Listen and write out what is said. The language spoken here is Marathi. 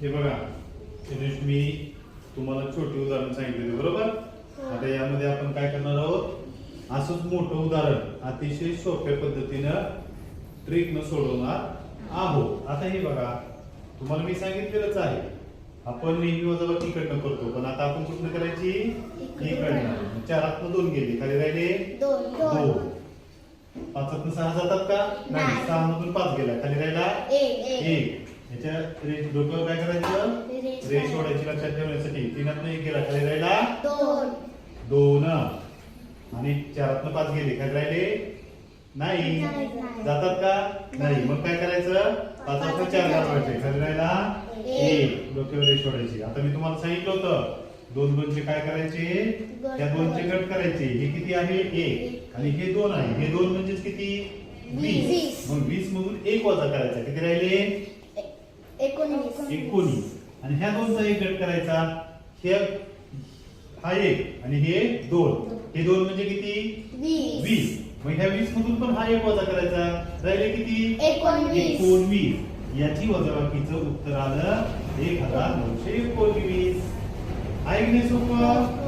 हे बघा मी तुम्हाला छोटी उदाहरण सांगितले बरोबर? आता यामध्ये आपण काय करणार आहोत? असंच मोठं उदाहरण अतिशय सोप्या पद्धतीनं ट्रिक न सोडवणार आहोत. आता हे बघा तुम्हाला मी सांगितलेलंच आहे. आपण नेहमी वजाबाकी इकडनं करतो पण आता आपण कुठनं करायची? इकडनं. चारातनं दोन गेले खाली राहिले? दोन पाचातनं सहा जातात का? नाही. सहा मधून पाच गेला खाली राहिला? एक. याच्या रेष डोक्यावर काय करायचं? रेष रेष सोडायची. लक्षात ठेवण्यासाठी. तीनातनं एक गेला खाली राहिला? दोन. दोन. आणि चारातनं पाच गेले. खाली राहिले? नाही. जातात का? नाही. मग काय करायचं? पाचातनं चार घालवायचे खाली राहिला? एक. डोक्यावर रेष सोडायची. आता मी तुम्हाला सांगितलं होतं. दोन दोनचे काय करायचे? त्या दोनचे गट करायचे. हे किती आहे? एक. आणि हे दोन आहे. हे दोन म्हणजेच किती? वीस. मग वीस मधून एक वजा करायचा. किती राहिले? एकोणीस आणि ह्या दोनचा एक गट करायचा. हे हा एक आणि हे दोन. हे दोन म्हणजे किती? वीस. मग ह्या वीस मधून पण हा एक वजा करायचा. राहिले किती? एकोणवीस. एकोणवीस. याची वजाबाकीचं उत्तर आलं एक हजार नऊशे एकोणवीस. आहे की नाही सोपं?